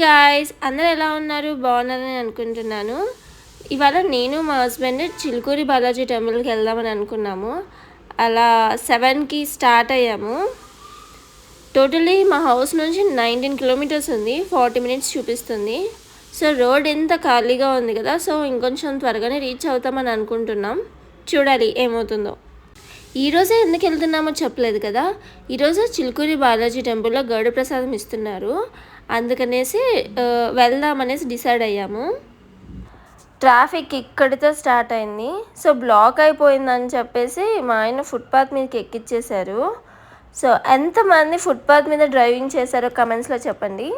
Guys అందరు ఎలా ఉన్నారు? బాగున్నారని అనుకుంటున్నాను. ఇవాళ నేను మా హస్బెండ్ చిలుకూరి బాలాజీ టెంపుల్కి వెళ్దామని అనుకున్నాము. అలా సెవెన్కి స్టార్ట్ అయ్యాము. టోటలీ మా హౌస్ నుంచి నైన్టీన్ కిలోమీటర్స్ ఉంది. ఫార్టీ మినిట్స్ చూపిస్తుంది. సో రోడ్ ఎంత ఖాళీగా ఉంది కదా సో ఇంకొంచెం త్వరగానే రీచ్ అవుతామని అనుకుంటున్నాం. చూడాలి ఏమవుతుందో. ఈరోజే ఎందుకు వెళ్తున్నామో చెప్పలేదు కదా. ఈరోజు చిలుకూరి బాలాజీ టెంపుల్లో గరుడ ప్రసాదం ఇస్తున్నారు. అందుకనేసి వెళ్దామనేసి డిసైడ్ అయ్యాము. ట్రాఫిక్ ఇక్కడితో స్టార్ట్ అయింది. సో బ్లాక్ అయిపోయిందని చెప్పేసి మా ఆయన ఫుట్పాత్ మీదకి ఎక్కిచ్చేశారు. సో ఎంతమంది ఫుట్పాత్ మీద డ్రైవింగ్ చేశారో కమెంట్స్లో చెప్పండి.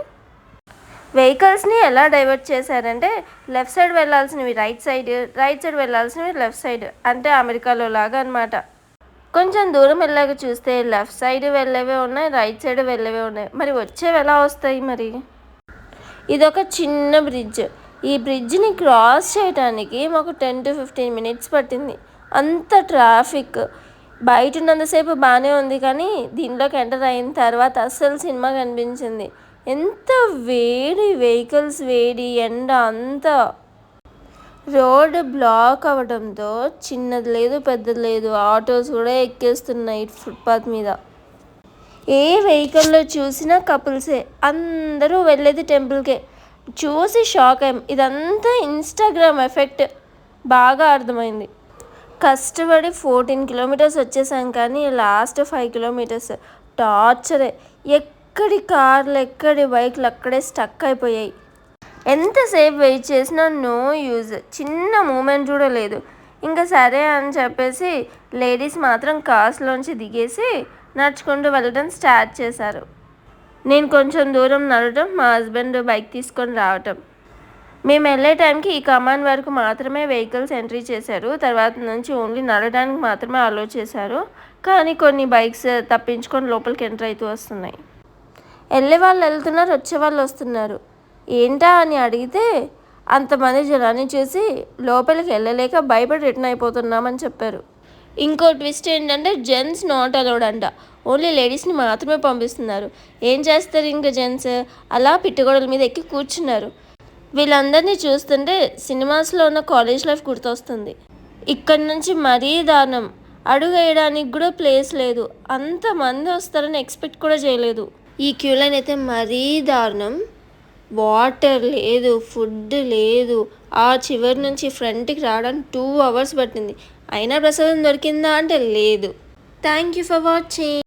వెహికల్స్ని ఎలా డైవర్ట్ చేశారంటే లెఫ్ట్ సైడ్ వెళ్ళాల్సినవి రైట్ సైడ్ రైట్ సైడ్ వెళ్ళాల్సినవి లెఫ్ట్ సైడ్. అంటే అమెరికాలో లాగా అనమాట కొంచెం దూరం వెళ్ళాక చూస్తే లెఫ్ట్ సైడ్ వెళ్ళేవే ఉన్నాయి రైట్ సైడ్ వెళ్ళేవే ఉన్నాయి. మరి వచ్చేవి ఎలా వస్తాయి మరి? ఇదొక చిన్న బ్రిడ్జ్ ఈ బ్రిడ్జ్ని క్రాస్ చేయడానికి మాకు టెన్ టు ఫిఫ్టీన్ మినిట్స్ పట్టింది. అంత ట్రాఫిక్ బయట ఉన్నంతసేపు బాగానే ఉంది కానీ దీనిలోకి ఎంటర్ అయిన తర్వాత అస్సలు సినిమా కనిపించింది. ఎంత వేడి వెహికల్స్ వేడి ఎండ అంతా. రోడ్ బ్లాక్ అవ్వడంతో చిన్నది లేదు పెద్దది లేదు. ఆటోస్ కూడా ఎక్కేస్తున్నాయి ఫుట్పాత్ మీద. ఏ వెహికల్లో చూసినా కపుల్సే. అందరూ వెళ్ళేది టెంపుల్కే. చూసి షాక్ అయ్యాం. ఇదంతా ఇన్స్టాగ్రామ్ ఎఫెక్ట్. బాగా అర్థమైంది. కష్టపడి ఫోర్టీన్ కిలోమీటర్స్ వచ్చేసాం కానీ లాస్ట్ ఫైవ్ కిలోమీటర్స్ టార్చరే. ఎక్కడి కార్లు ఎక్కడి బైక్లు అక్కడే స్టక్ అయిపోయాయి. ఎంతసేపు వెయిట్ చేసినా నో యూజ్. చిన్న మూమెంట్ కూడా లేదు. ఇంకా సరే అని చెప్పేసి లేడీస్ మాత్రం కార్స్లోంచి దిగేసి నడుచుకుంటూ వెళ్ళడం స్టార్ట్ చేశారు. నేను కొంచెం దూరం నడవటం మా హస్బెండ్ బైక్ తీసుకొని రావటం. మేము వెళ్ళే టైంకి ఈ కమాండ్ వరకు మాత్రమే వెహికల్స్ ఎంట్రీ చేశారు. తర్వాత నుంచి ఓన్లీ నడవడానికి మాత్రమే అలో చేశారు. కానీ కొన్ని బైక్స్ తప్పించుకొని లోపలికి ఎంటర్ అవుతూ వస్తున్నాయి. వెళ్ళే వాళ్ళు వెళ్తున్నారు వచ్చే వాళ్ళు వస్తున్నారు. ఏంటా అని అడిగితే అంతమంది జనాన్ని చూసి లోపలికి వెళ్ళలేక భయపడి రిటర్న్ అయిపోతున్నామని చెప్పారు. ఇంకో ట్విస్ట్ ఏంటంటే జెంట్స్ నాట్ అలౌడ్ అంట. ఓన్లీ లేడీస్ని మాత్రమే పంపిస్తున్నారు. ఏం చేస్తారు ఇంకా జెంట్స్? అలా పిట్టుగోడల మీద ఎక్కి కూర్చున్నారు. వీళ్ళందరినీ చూస్తుంటే సినిమాస్లో ఉన్న కాలేజ్ లైఫ్ గుర్తొస్తుంది. ఇక్కడి నుంచి మరీ దారుణం. అడుగు వేయడానికి కూడా ప్లేస్ లేదు. అంతమంది వస్తారని ఎక్స్పెక్ట్ కూడా చేయలేదు. ఈ క్యూ లైన్ అయితే మరీ దారుణం. వాటర్ లేదు ఫుడ్ లేదు. ఆ చివరి నుంచి ఫ్రంట్కి రావడానికి టూ అవర్స్ పట్టింది. అయినా ప్రసాదం దొరికిందా అంటే లేదు. Thank you for watching.